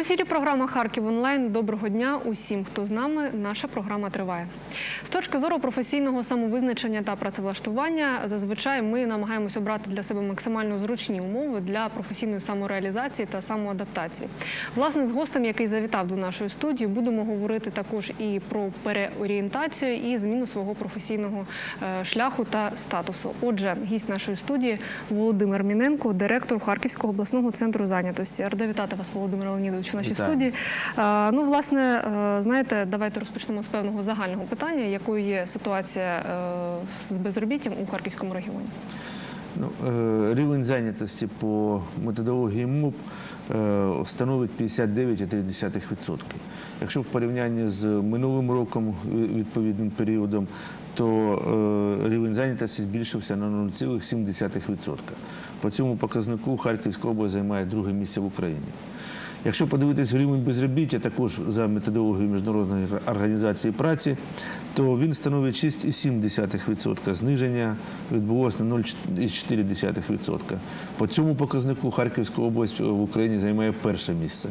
В ефірі програма Харків онлайн. Доброго дня усім, хто з нами. Наша програма триває. З точки зору професійного самовизначення та працевлаштування, зазвичай ми намагаємось обрати для себе максимально зручні умови для професійної самореалізації та самоадаптації. Власне, з гостем, який завітав до нашої студії, будемо говорити також і про переорієнтацію і зміну свого професійного е, шляху та статусу. Отже, гість нашої студії Володимир Міненко, директор Харківського обласного центру зайнятості. Рада вітати вас, Володимир Леонідович, у нашій Вітаю. студії. Ну, власне, е, знаєте, давайте розпочнемо з певного загального питання, якою є ситуація е, з безробіттям у Харківському регіоні. Ну, е, рівень зайнятості по методології МУП е, становить 59,3%. Якщо в порівнянні з минулим роком, відповідним періодом, то рівень зайнятості збільшився на 0,7%. По цьому показнику Харківська область займає друге місце в Україні. Якщо подивитись рівень безробіття, також за методологією Міжнародної організації праці, то він становить 6,7%. Зниження відбулося на 0,4%. По цьому показнику Харківська область в Україні займає перше місце.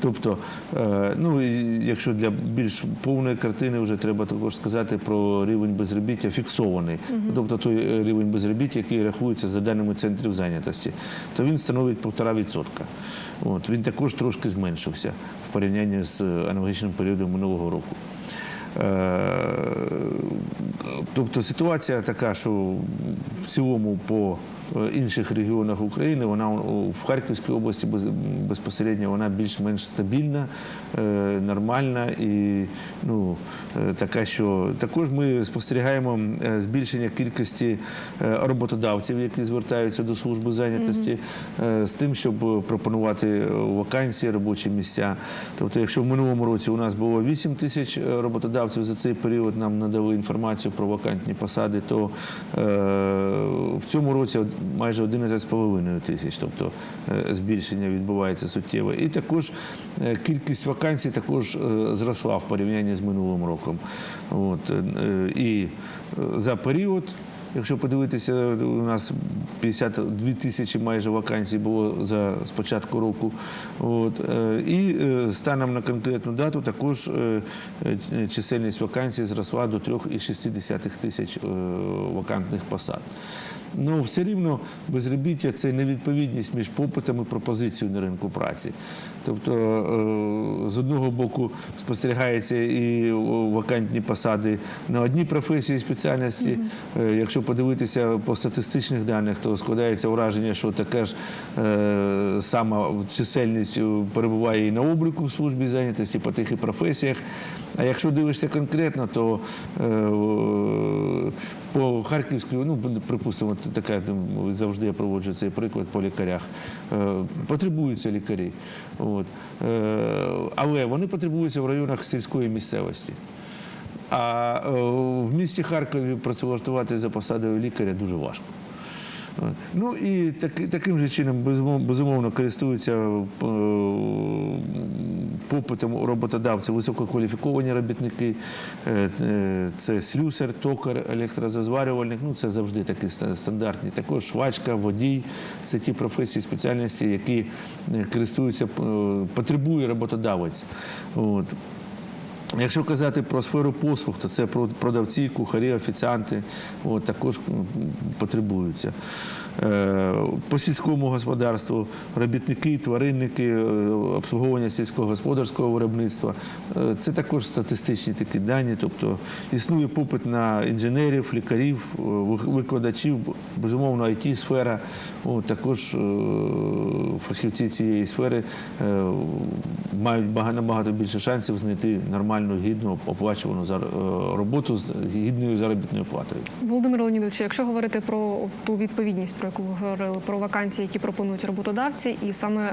Тобто, е, ну якщо для більш повної картини вже треба також сказати про рівень безробіття фіксований, тобто той рівень безробіття, який рахується за даними центрів зайнятості, то він становить 1,5%. От, він також трошки зменшився в порівнянні з аналогічним періодом минулого року. Е, Тобто ситуація така, що в цілому по інших регіонах України вона в Харківській області безпосередньо вона більш-менш стабільна, е, нормальна і ну, е, така, що також ми спостерігаємо е, збільшення кількості роботодавців, які звертаються до служби зайнятості з тим, щоб пропонувати вакансії, робочі місця. Тобто, якщо в минулому році у нас було 8 тисяч роботодавців за цей період, нам надали інформацію про вакантні посади, то в цьому році майже 11,5 тисяч, тобто е, збільшення відбувається суттєве. І також е, кількість вакансій також е, зросла в порівнянні з минулим роком. От, і за період Якщо подивитися, у нас 52 тисячі майже вакансій було за з року. От, і станом на конкретну дату також чисельність вакансій зросла до 3,6 тисяч вакантних посад. Ну, все рівно безробіття це невідповідність між попитом і пропозицією на ринку праці. Тобто, е, з одного боку, спостерігається і вакантні посади на одній професії спеціальності. Е, Якщо подивитися по статистичних даних, то складається враження, що така ж е, сама чисельність перебуває і на обліку в службі зайнятості по тих і професіях. А якщо дивишся конкретно, то по Харківській, ну припустимо, така ну, завжди я проводжу цей приклад по лікарях. Е, Потребуються лікарі. Е, Але вони потребуються в районах сільської місцевості. А е, в місті Харкові працевлаштувати за посадою лікаря дуже важко. Ну і таки- таким же чином безумовно користуються е, попитом роботодавців висококваліфіковані робітники. Е, е, Це слюсар, токар, електрозазварювальник. Ну це завжди такі стандартні. Також швачка, водій. Це ті професії, спеціальності, які користуються, потребує роботодавець. От. Якщо казати про сферу послуг, то це про- продавці, кухарі, офіціанти от, також потребуються. Е, По сільському господарству робітники, тваринники, е, обслуговування сільськогосподарського виробництва. Е, Це також статистичні такі дані. Тобто існує попит на інженерів, лікарів, викладачів, безумовно, it сфера також е, фахівці цієї сфери е, мають бага- набагато більше шансів знайти нормальну, гідну, оплачувану е, роботу з гідною заробітною платою. Володимир Леонідович, якщо говорити про ту відповідність, про яку ви говорили, про вакансії, які пропонують роботодавці, і саме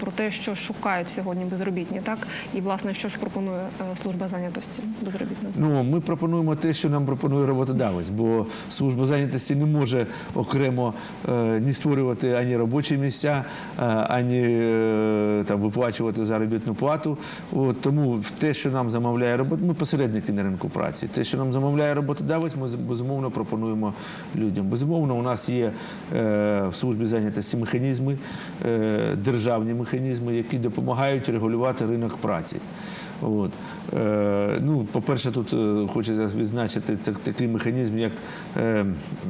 про те, що шукають сьогодні безробітні, так і власне що ж пропонує служба зайнятості безробітним. Ну, ми пропонуємо те, що нам пропонує роботодавець, бо служба зайнятості не може окремо ні створювати ані робочі місця, ані там виплачувати заробітну плату. Тому те, що нам замовляє роботу. Ми посередники на ринку праці. Те, що нам замовляє роботодавець, ми безумовно пропонуємо людям. Безумовно, у нас є е, в службі зайнятості механізми, е, державні механізми, які допомагають регулювати ринок праці. Е, ну, по-перше, тут е, хочеться відзначити це такий механізм, як е,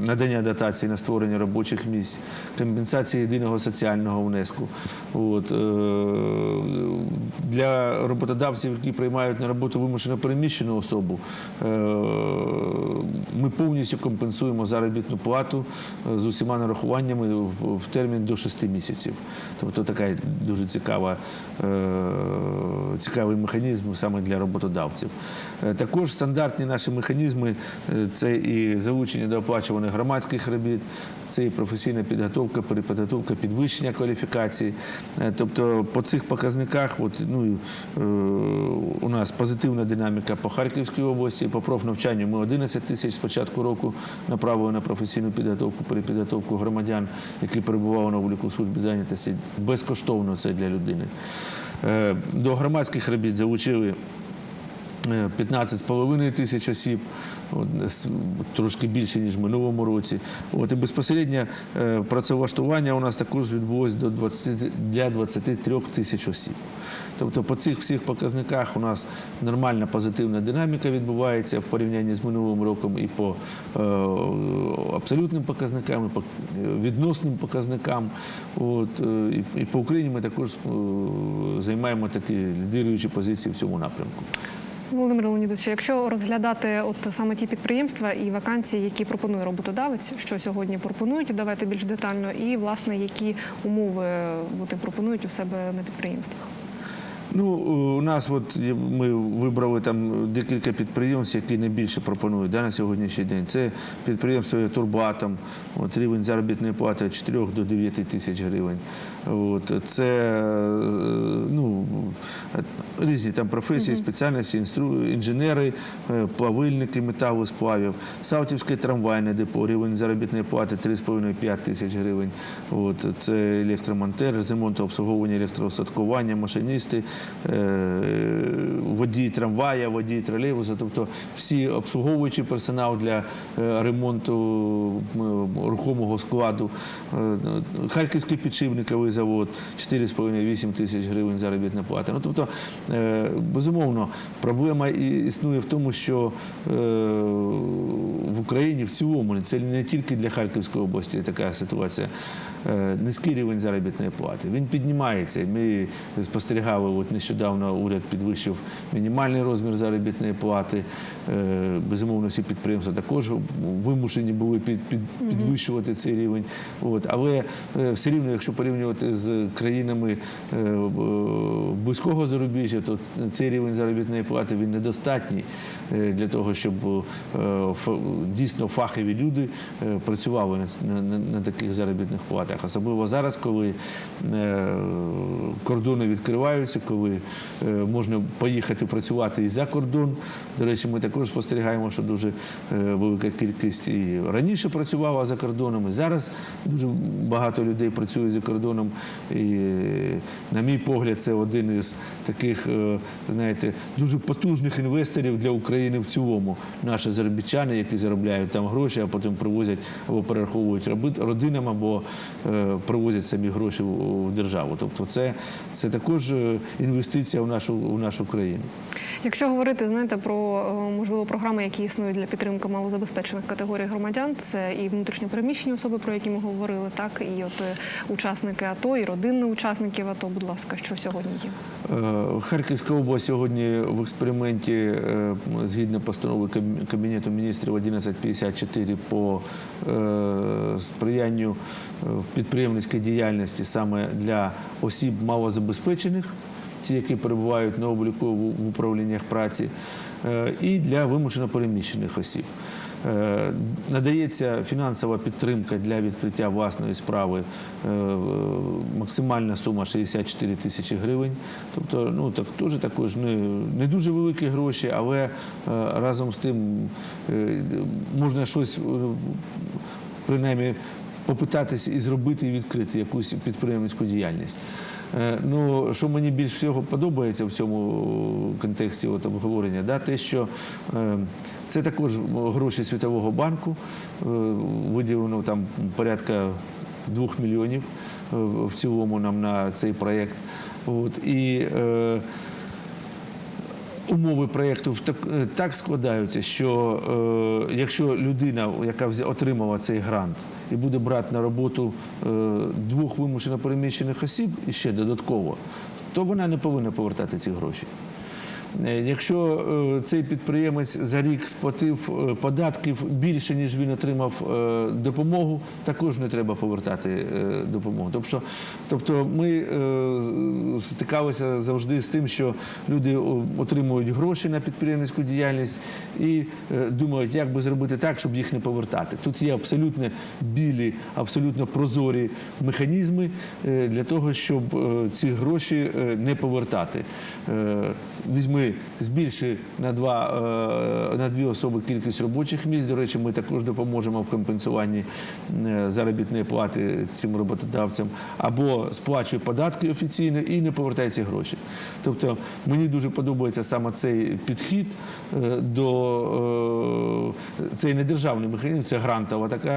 надання дотацій на створення робочих місць, компенсація єдиного соціального внеску. От, для роботодавців, які приймають на роботу вимушено переміщену особу, ми повністю компенсуємо заробітну плату з усіма нарахуваннями в, термін до 6 місяців. Тобто така дуже цікава, цікавий механізм саме для роботодавців. Е, Також стандартні наші механізми е, це і залучення до оплачуваних громадських робіт, це і професійна підготовка, перепідготовка, підвищення кваліфікації. Е, Тобто по цих показниках ну, у нас позитивна динаміка по Харківській області, по профнавчанню ми 11 тисяч з початку року направили на професійну підготовку, перепідготовку громадян, які перебували на обліку служби зайнятості. Безкоштовно це для людини. До громадських робіт залучили 15,5 тисяч осіб, трошки більше, ніж в минулому році. І безпосередньо е, працевлаштування у нас також відбулось до 20, для 23 тисяч осіб. Тобто по цих всіх показниках у нас нормальна позитивна динаміка відбувається в порівнянні з минулим роком і по е, абсолютним показникам, і по е, відносним показникам. І, по Україні ми також займаємо такі лідируючі позиції в цьому напрямку. Володимир Леонідович, якщо розглядати от саме ті підприємства і вакансії, які пропонує роботодавець, що сьогодні пропонують, давайте більш детально, і власне які умови вони пропонують у себе на підприємствах. Ну, у нас от ми вибрали там декілька підприємств, які найбільше пропонують да, на сьогоднішній день. Це підприємство є Турбатом, от, рівень заробітної плати від 4 до 9 тисяч гривень. От, це е, ну, різні там професії, спеціальності, інстру, інженери, е, плавильники металу сплавів, Салтівське трамвайне депо, рівень заробітної плати 3,5-5 тисяч гривень. От, це електромонтер, ремонт обслуговування електроостаткування, машиністи, е, водії трамвая, водії тролейбуса, тобто всі обслуговуючий персонал для е, ремонту рухомого складу. Е, Харківський підшипниковий завод 4,5-8 тисяч гривень заробітна плата. Ну, тобто, безумовно, проблема існує в тому, що в Україні в цілому, це не тільки для Харківської області така ситуація, низький рівень заробітної плати. Він піднімається. Ми спостерігали, от нещодавно уряд підвищив мінімальний розмір заробітної плати. Е, Безумовно, всі підприємства також вимушені були під, під, підвищувати цей рівень. От. Але е, все рівно, якщо порівнювати з країнами е, е, близького зарубіжжя, то цей рівень заробітної плати він недостатній е, для того, щоб е, дійсно фахові люди е, працювали на таких заробітних платах. Особливо зараз, коли е, кордони відкриваються, коли е, можна поїхати працювати і за кордон. До речі, ми також спостерігаємо, що дуже е, велика кількість і раніше працювала за кордоном, і зараз дуже багато людей працює за кордоном. І, на мій погляд, це один із таких, знаєте, дуже потужних інвесторів для України в цілому. Наші заробітчани, які заробляють там гроші, а потім привозять або перераховують родинам, або привозять самі гроші в, в державу. Тобто, це, це також е, інвестиція в нашу в нашу країну. Якщо говорити, знаєте, про е, можливо програми, які існують для підтримки малозабезпечених категорій громадян, це і внутрішньопереміщені особи, про які ми говорили, так і от е, учасники АТО, і родини учасників АТО. Будь ласка, що сьогодні є? Е, Харківська область сьогодні в експерименті, згідно постанови Каб- Кабінету міністрів 1154 по сприянню підприємницькій діяльності саме для осіб малозабезпечених, ті, які перебувають на обліку в управліннях праці, е, і для вимушено переміщених осіб. Е, Надається фінансова підтримка для відкриття власної справи. е, Максимальна сума 64 тисячі гривень. Тобто, ну так теж також не, не дуже великі гроші, але разом з тим можна щось принаймні попитатись і зробити і відкрити якусь підприємницьку діяльність. Е, Ну, що мені більш всього подобається в цьому контексті от, обговорення, да, те, що е, це також гроші Світового банку, е, виділено там порядка двох мільйонів в цілому нам на цей проєкт. І е, Умови проєкту так, е, так складаються, що е, якщо людина, яка отримала цей грант і буде брати на роботу е, двох вимушено переміщених осіб і ще додатково, то вона не повинна повертати ці гроші. Е, Якщо е, цей підприємець за рік сплатив е, податків більше, ніж він отримав допомогу, також не треба повертати допомогу. Тобто, тобто ми стикалися завжди з тим, що люди отримують гроші на підприємницьку діяльність і думають, як би зробити так, щоб їх не повертати. Тут є абсолютно білі, абсолютно прозорі механізми для того, щоб ці гроші не повертати. Е, Збільши на два е, на дві особи кількість робочих місць. До речі, ми також допоможемо в компенсуванні е, заробітної плати цим роботодавцям, або сплачує податки офіційно і не повертає ці гроші. Тобто мені дуже подобається саме цей підхід е, до цей не державний механізм, це грантова така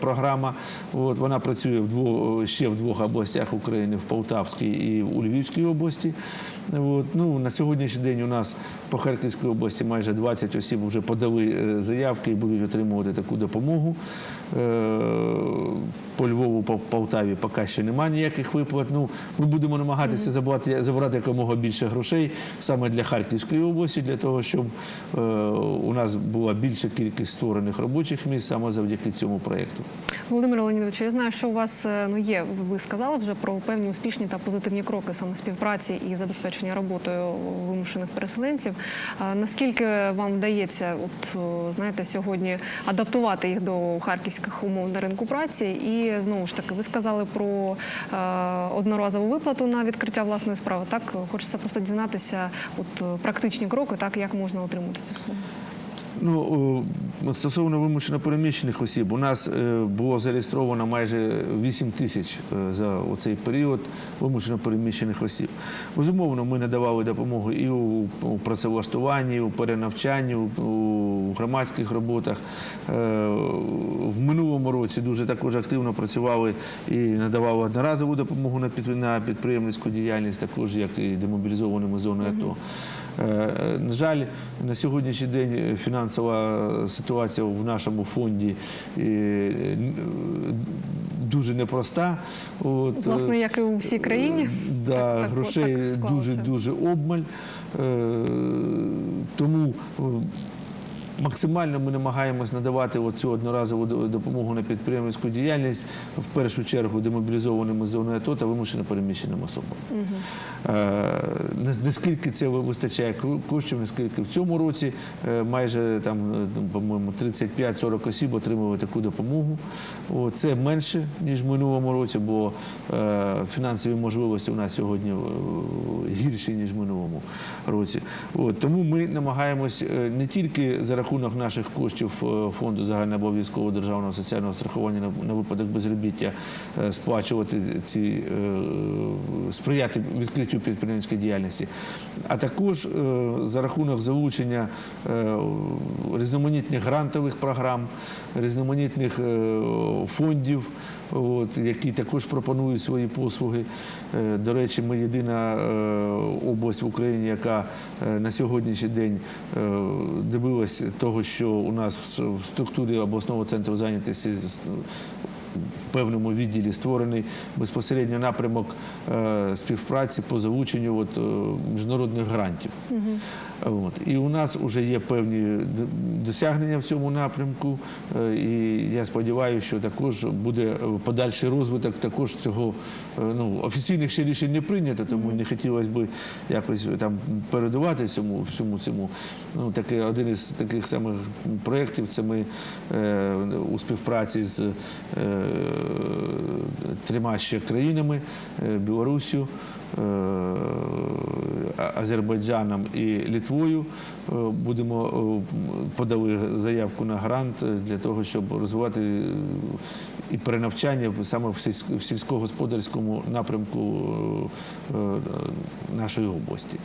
програма. От вона працює в двох ще в двох областях України в Полтавській і у Львівській області. От, ну, на сьогоднішній день у нас по Харківській області майже 20 осіб вже подали е, заявки і будуть отримувати таку допомогу. Е, По Львову, по Полтаві поки ще немає ніяких виплат. Ну, ми будемо намагатися забрати, забрати якомога більше грошей саме для Харківської області, для того, щоб е, у нас була більша кількість створених робочих місць саме завдяки цьому проєкту. Володимир Леонідович, я знаю, що у вас е, ну є. Ви сказали вже про певні успішні та позитивні кроки саме співпраці і забезпечення роботою вимушених переселенців. Наскільки вам вдається, от знаєте, сьогодні адаптувати їх до харківських умов на ринку праці? І знову ж таки, ви сказали про е, одноразову виплату на відкриття власної справи. Так хочеться просто дізнатися, от практичні кроки, так як можна отримати цю суму. Ну, стосовно вимушено переміщених осіб, у нас е, було зареєстровано майже 8 тисяч е, за цей період вимушено переміщених осіб. Безумовно, ми надавали допомогу і у, працевлаштуванні, і у перенавчанні, у, громадських роботах. Е, В минулому році дуже також активно працювали і надавали одноразову допомогу на підприємницьку діяльність, також як і демобілізованими зоною АТО. На жаль, на сьогоднішній день фінансова ситуація в нашому фонді е, дуже непроста. От, Власне, е, як і у всій країні. Да, Так- так- грошей дуже дуже обмаль. Е, Тому е, максимально ми намагаємось надавати оцю одноразову допомогу на підприємницьку діяльність в першу чергу демобілізованим із зони АТО та вимушено переміщеним особам. Е, Наскільки це вистачає коштів, наскільки в цьому році е, майже там, е, ну, 35-40 осіб отримали таку допомогу. Це менше, ніж в минулому році, бо фінансові можливості у нас сьогодні гірші, ніж в минулому році. Тому ми намагаємось не тільки за рахунок наших коштів е, фонду загальнообов'язкового державного соціального страхування на, випадок безробіття е, сплачувати ці е, сприяти відкриттю підприємницької діяльності, а також за рахунок залучення різноманітних грантових програм, різноманітних фондів. От, які також пропонують свої послуги. До речі, ми єдина область в Україні, яка на сьогоднішній день добилась того, що у нас в структурі обласного центру зайнятості в певному відділі створений безпосередньо напрямок е, співпраці по залученню от, е, міжнародних грантів. От. І у нас вже є певні досягнення в цьому напрямку. е, І я сподіваюся, що також буде подальший розвиток також цього. Ну, офіційних ще рішень не прийнято, тому не хотілося б якось там передувати всьому, всьому цьому. Ну, таке, один із таких самих проєктів це ми е, у співпраці з е, трьома ще країнами е, Білоруссю, е, А- Азербайджаном і Літвою. Е, Будемо е, подали заявку на грант е, для того, щоб розвивати е, і перенавчання саме в сільськ- в сільськогосподарському напрямку е, е, нашої області.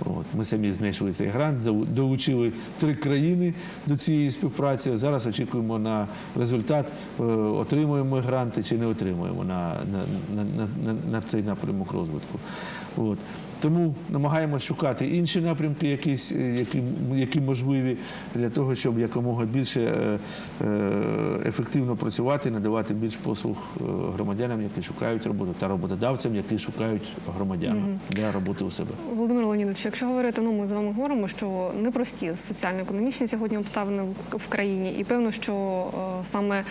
От. Ми самі знайшли цей грант, дол- долучили три країни до цієї співпраці. Зараз очікуємо на результат, е, отримуємо гранти чи не отримуємо на, на, на, на, на цей напрямок розвитку. От. Тому намагаємося шукати інші напрямки, якісь, е, які, які можливі для того, щоб якомога більше е, е, ефективно працювати, надавати більш послуг громадянам, які шукають роботу, та роботодавцям, які шукають громадян для роботи у себе. Володимир Леонідович, якщо говорити, ну ми з вами говоримо, що непрості соціально-економічні сьогодні обставини в- країні, і певно, що саме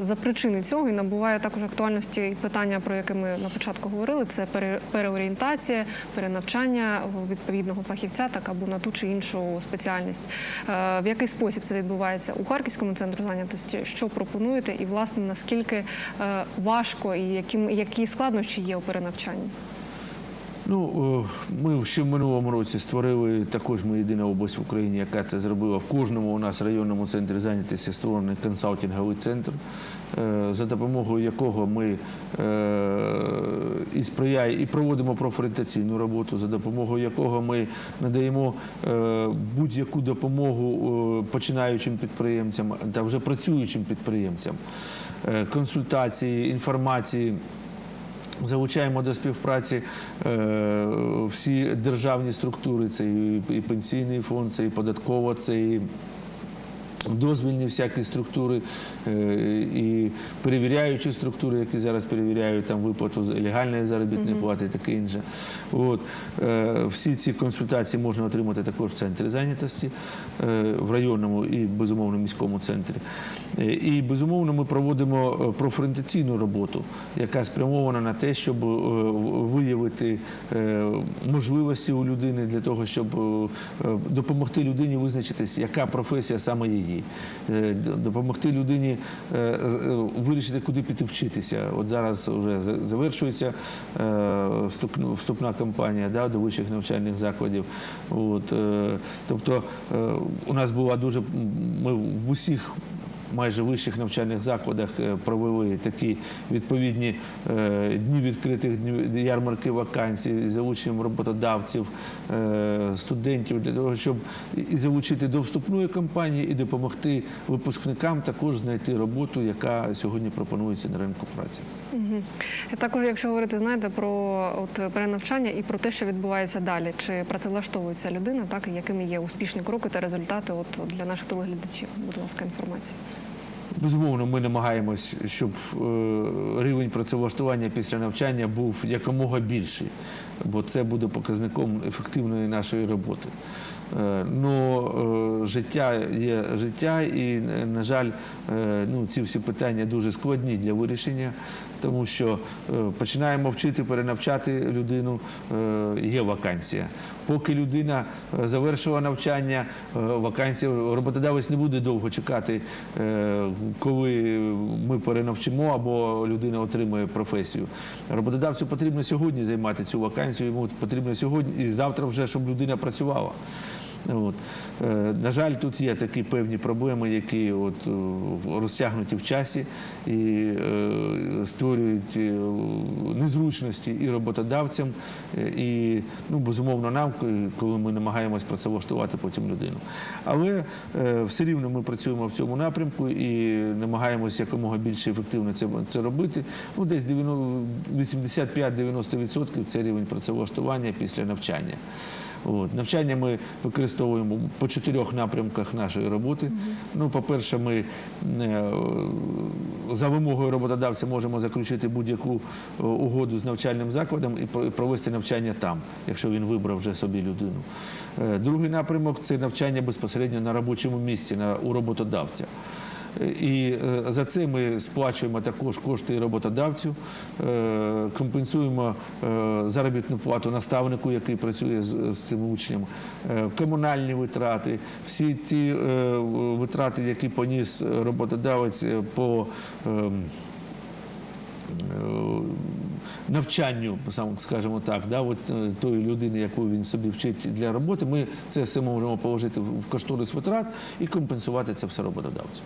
за причини цього і набуває також актуальності і питання, про яке ми на початку говорили, це пере- переорієнтація, перенавчання відповідного фахівця, так або на ту чи іншу спеціальність. Е, В який спосіб це відбувається у Харківському центру зайнятості? Що пропонуєте, і власне наскільки е, важко і які, які складнощі є у перенавчанні? Ну, е, ми ще в минулому році створили також ми єдина область в Україні, яка це зробила. В кожному у нас районному центрі зайнятості створений консалтинговий центр, е, за допомогою якого ми е, і сприяє, і проводимо профорієнтаційну роботу, за допомогою якого ми надаємо будь-яку допомогу починаючим підприємцям та вже працюючим підприємцям, консультації, інформації. Залучаємо до співпраці е, всі державні структури, це і, і пенсійний фонд, це і податкова, це і дозвільні всякі структури е, і перевіряючі структури, які зараз перевіряють там виплату легальної заробітної плати і таке інше. От. Е, Всі ці консультації можна отримати також в центрі зайнятості, е, в районному і безумовно міському центрі. І безумовно ми проводимо профорієнтаційну роботу, яка спрямована на те, щоб виявити можливості у людини для того, щоб допомогти людині визначитись, яка професія саме її, Е, допомогти людині е, е, вирішити, куди піти вчитися. От зараз вже за- завершується вступна кампанія до вищих навчальних закладів. Тобто у нас була дуже ми в усіх майже вищих навчальних закладах е, провели такі відповідні е, дні відкритих ярмарки вакансій залученням роботодавців, е, студентів для того, щоб і- залучити до вступної кампанії і допомогти випускникам також знайти роботу, яка сьогодні пропонується на ринку праці. Також, якщо говорити, знаєте, про перенавчання і про те, що відбувається далі, чи працевлаштовується людина, так і якими є успішні кроки та результати от для наших телеглядачів. Будь ласка, інформація. Безумовно, ми намагаємось, щоб е, рівень працевлаштування після навчання був якомога більший, бо це буде показником ефективної нашої роботи. Ну, життя є життя, і, на жаль, ну, ці всі питання дуже складні для вирішення, тому що е, починаємо вчити, перенавчати людину, е, є вакансія. Поки людина е, завершила навчання, вакансія роботодавець не буде довго чекати, коли ми перенавчимо або людина отримує професію. Роботодавцю потрібно сьогодні займати цю вакансію, йому потрібно сьогодні і завтра вже, щоб людина працювала. От. Е, На жаль, тут є такі певні проблеми, які от, е, розтягнуті в часі і е, створюють незручності і роботодавцям, і, ну, безумовно, нам, коли ми намагаємось працевлаштувати потім людину. Але все рівно ми працюємо в цьому напрямку і намагаємося якомога більше ефективно це, це робити. Ну, десь 85-90% це рівень працевлаштування після навчання. От. Навчання ми використовуємо по чотирьох напрямках нашої роботи. Ну, по-перше, ми е, за вимогою роботодавця можемо заключити будь-яку е, угоду з навчальним закладом і провести навчання там, якщо він вибрав вже собі людину. Е, Другий напрямок це навчання безпосередньо на робочому місці, на, у роботодавця. І е, за це ми сплачуємо також кошти роботодавцю, е, компенсуємо е, заробітну плату наставнику, який працює з, цим учнем, е, комунальні витрати, всі ті е, витрати, які поніс роботодавець е, по ем, е, навчанню, скажімо так, да, от, е, тої людини, яку він собі вчить для роботи, ми це все можемо положити в кошторис витрат і компенсувати це все роботодавцю.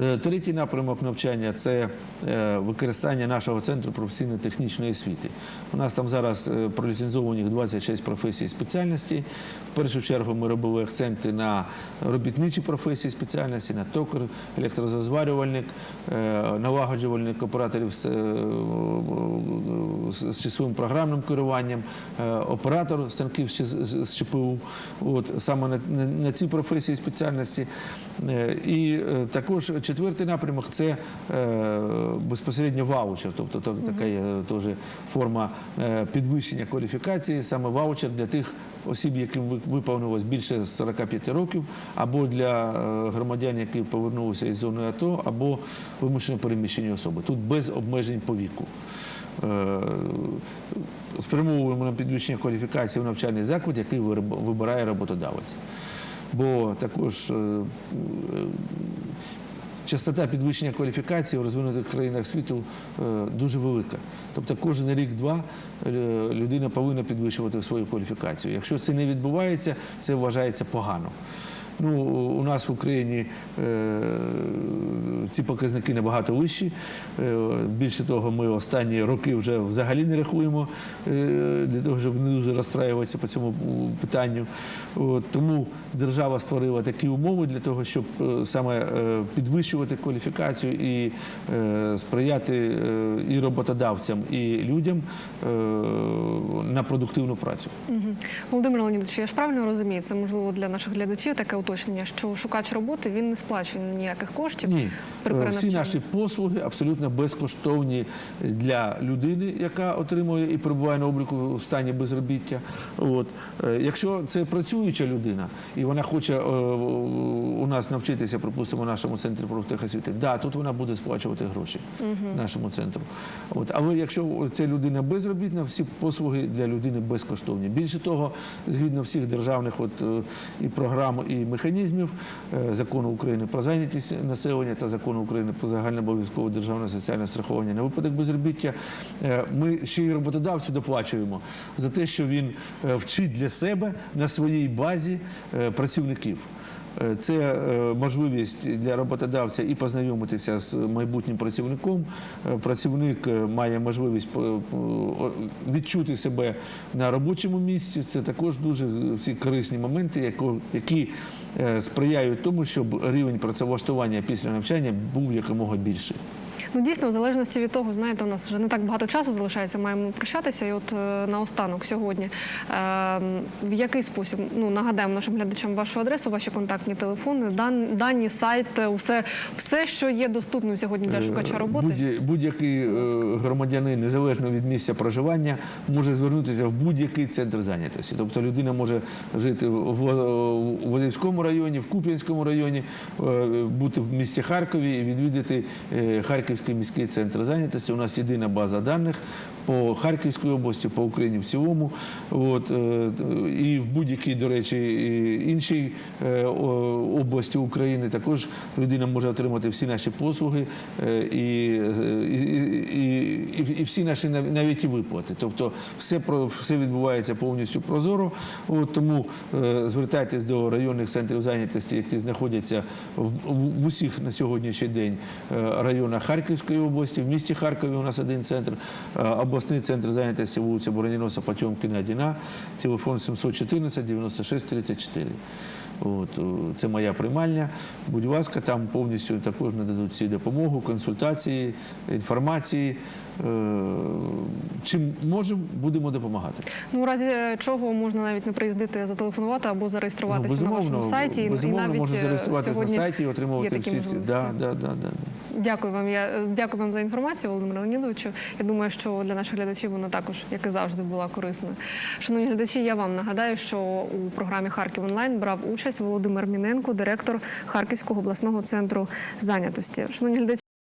Е, Третій напрямок навчання це е, використання нашого центру професійно-технічної освіти. У нас там зараз е, проліцензовані 26 професій і спеціальностей. В першу чергу ми робили акценти на робітничі професії спеціальності, на токар, електрозварювальник, е, налагоджувальник операторів з, з- програмним керуванням, оператор станків з, ЧПУ. Саме на, на, на ці професії спеціальності. І також четвертий напрямок це е, безпосередньо ваучер, тобто така є теж форма е, підвищення кваліфікації, саме ваучер для тих осіб, яким ви- виповнилось більше 45 років, або для е, громадян, які повернулися із зони АТО, або вимушено переміщені особи. Тут без обмежень по віку. Е, Спрямовуємо на підвищення кваліфікації в навчальний заклад, який вибирає роботодавець. Бо також е, е, частота підвищення кваліфікації в розвинутих країнах світу е, дуже велика. Тобто кожен рік-два е, людина повинна підвищувати свою кваліфікацію. Якщо це не відбувається, це вважається погано. Ну, у нас в Україні е, ці показники набагато вищі. Е, більше того, ми останні роки вже взагалі не рахуємо е, для того, щоб не дуже розстраюватися по цьому питанню. Тому держава створила такі умови для того, щоб саме підвищувати кваліфікацію і сприяти і роботодавцям, і людям на продуктивну працю. Володимир Леонідович, я ж правильно розумію, це можливо для наших глядачів таке уточнення, що шукач роботи він не сплачує ніяких коштів Ні, при Е, всі наші послуги абсолютно безкоштовні для людини, яка отримує і перебуває на обліку в стані безробіття. От Е, якщо це працююча людина і вона хоче е, у нас навчитися, припустимо, в нашому центрі профтехосвіти, да, тут вона буде сплачувати гроші нашому центру. От, але якщо ця людина безробітна, всі послуги для людини безкоштовні. Більше того, згідно всіх державних от, і програм, і механізмів е, закону України про зайнятість населення та закону України про загальнообов'язкове державне соціальне страхування на випадок безробіття, е, ми ще й роботодавцю доплачуємо за те, що він е, вчить для себе на своїй базі працівників. Е, Це е, можливість для роботодавця і познайомитися з майбутнім працівником. Е, Працівник має можливість відчути себе на робочому місці. Це також дуже всі корисні моменти, які сприяють тому, щоб рівень працевлаштування після навчання був якомога більший. Ну дійсно, в залежності від того, знаєте, у нас вже не так багато часу залишається, маємо прощатися. І от е, наостанок сьогодні. Е, в який спосіб ну нагадаємо нашим глядачам вашу адресу, ваші контактні телефони, дан, дані, сайт, е, все, що є доступним сьогодні для шукача роботи. Будь- Будь-який е, громадянин, незалежно від місця проживання, може звернутися в будь-який центр зайнятості. Тобто людина може жити в в Лозівському районі, в Куп'янському районі, е, бути в місті Харкові і відвідати е, Харківський міський центр зайнятості. У нас єдина база даних по Харківській області, по Україні в цілому. От, е, і в будь-якій, до речі, іншій е, області України також людина може отримати всі наші послуги е, і, і, і, і, всі наші навіть і виплати. Тобто все все відбувається повністю прозоро. От, тому звертайтесь до районних центрів зайнятості, які знаходяться в, в, усіх на сьогоднішній день районах Харківської області. В місті Харкові у нас один центр, е, обласний центр зайнятості вулиця Бороніноса Потьомкіна 1А, телефон 714 96 34. От, е, це моя приймальня. Будь ласка, там повністю також нададуть всі допомогу, консультації, інформації. Е, Чим можемо, будемо допомагати. Ну, у разі чого можна навіть не приїздити, зателефонувати або зареєструватися Ну, на вашому сайті. Безумовно і навіть можна е, зареєструватися на сайті і отримувати всі ці. да, да, да. Дякую вам. Я дякую вам за інформацію, Володимир Леонідовичу. Я думаю, що для наших глядачів вона також, як і завжди, була корисною. Шановні глядачі, я вам нагадаю, що у програмі Харків онлайн брав участь Володимир Міненко, директор Харківського обласного центру зайнятості. Шановні глядачі.